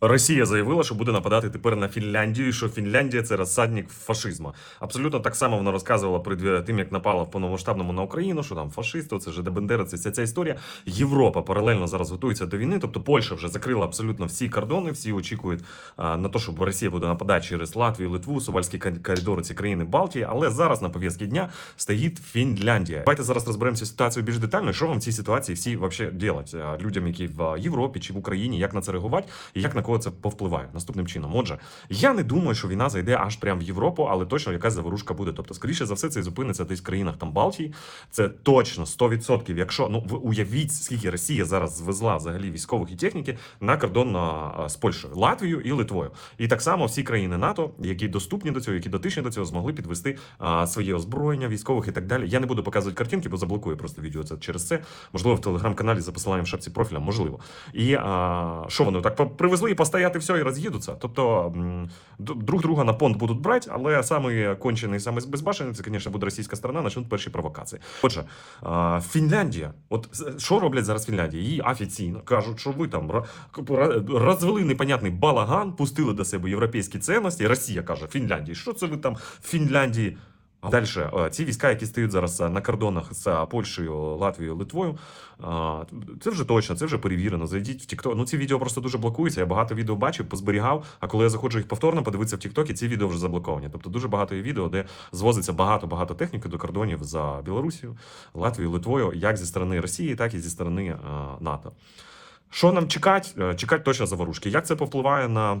Росія заявила, що буде нападати тепер на Фінляндію, і що Фінляндія це розсадник фашизму. Абсолютно так само вона розказувала перед тим, як напала в повномасштабному на Україну, що там фашисти, це ж Бендера, це вся ця історія. Європа паралельно зараз готується до війни. Тобто Польща вже закрила абсолютно всі кордони, всі очікують на те, щоб Росія буде нападати через Латвію, Литву, Сувальські кон- коридори, ці країни Балтії. Але зараз на пов'язці дня стоїть Фінляндія. Давайте зараз розберемося ситуацію більш детально. Що вам в цій ситуації всі вообще делать людям, які в Європі чи в Україні, як на це реагувати і як на кого це повпливає наступним чином. Отже, я не думаю, що війна зайде аж прямо в Європу, але точно якась заворушка буде. Тобто, скоріше за все, це зупиниться десь в країнах там Балтії. Це точно 100%. Якщо ну ви уявіть, скільки Росія зараз звезла взагалі військових і техніки на кордон з Польщею, Латвією і Литвою. І так само всі країни НАТО, які доступні до цього, які дотичні до цього, змогли підвести а, своє озброєння військових і так далі. Я не буду показувати картинки, бо заблокую просто відео це через це. Можливо, в телеграм-каналі за посиланням в шапці профіля, можливо. І а, що вони так привезли і постояти все і роз'їдуться. Тобто друг друга на понт будуть брати, але самий кончений, самий безбашений, це, звісно, буде російська сторона, почнуть перші провокації. Отже, Фінляндія, от що роблять зараз Фінляндія? Її офіційно кажуть, що ви там розвели непонятний балаган, пустили до себе європейські цінності. Росія каже Фінляндії, що це ви там в Фінляндії? Далі ці війська, які стоять зараз е, на кордонах з е, Польщею, Латвією, Литвою, це вже точно, це вже перевірено. Зайдіть в TikTok. Ну ці відео просто дуже блокуються. Я багато відео бачив, позберігав. А коли я заходжу їх повторно, подивитися в TikTok, ці відео вже заблоковані. Тобто дуже багато є відео, де звозиться багато-багато техніки до кордонів за Білорусію, Латвією, Литвою, як зі сторони Росії, так і зі сторони е, НАТО. Що нам чекати? Е, Чекати точно заворушки. Як це повпливає на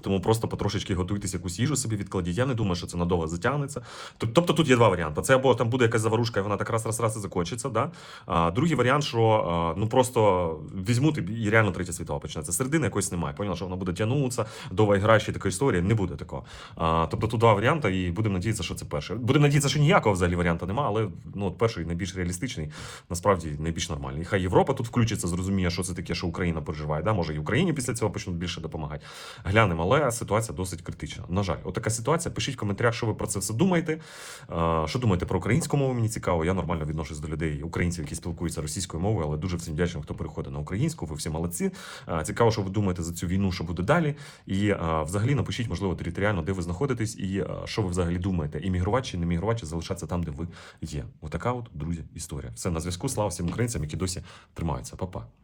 Тому просто потрошечки готуйтесь якусь їжу собі відкладіть. Я не думаю, що це надовго затягнеться. Тобто тут є два варіанти. Це або там буде якась заварушка, і вона так раз раз раз і закінчиться. Да? А другий варіант, що ну просто візьмуть і- реально третя світова почнеться. Середини якоїсь немає. Поняла, що вона буде тягнутися, довга гра, ще така історія. Не буде такого. А, тобто тут два варіанти, і будемо надіятися, що це перший. Будемо надіятися, що ніякого взагалі варіанту немає, але ну от перший найбільш реалістичний, насправді найбільш нормальний. Хай Європа тут включиться, зрозуміє, що це таке, що Україна переживає. Да? Може, і Україні після цього почнуть більше допомагати. Глянемо, але ситуація досить критична. На жаль, отака ситуація. Пишіть в коментарях, що ви про це все думаєте. Е, Що думаєте про українську мову? Мені цікаво. Я нормально відношусь до людей, українців, які спілкуються російською мовою, але дуже всім вдячним, хто переходить на українську. Ви всі молодці. Е, Цікаво, що ви думаєте за цю війну, що буде далі. І е, взагалі напишіть, можливо, територіально, де ви знаходитесь, і що ви взагалі думаєте, іммігрувати чи не мігрувати, чи залишатися там, де ви є. Отака от, друзі, історія. Все на зв'язку. Слава всім українцям, які досі тримаються. Па-па.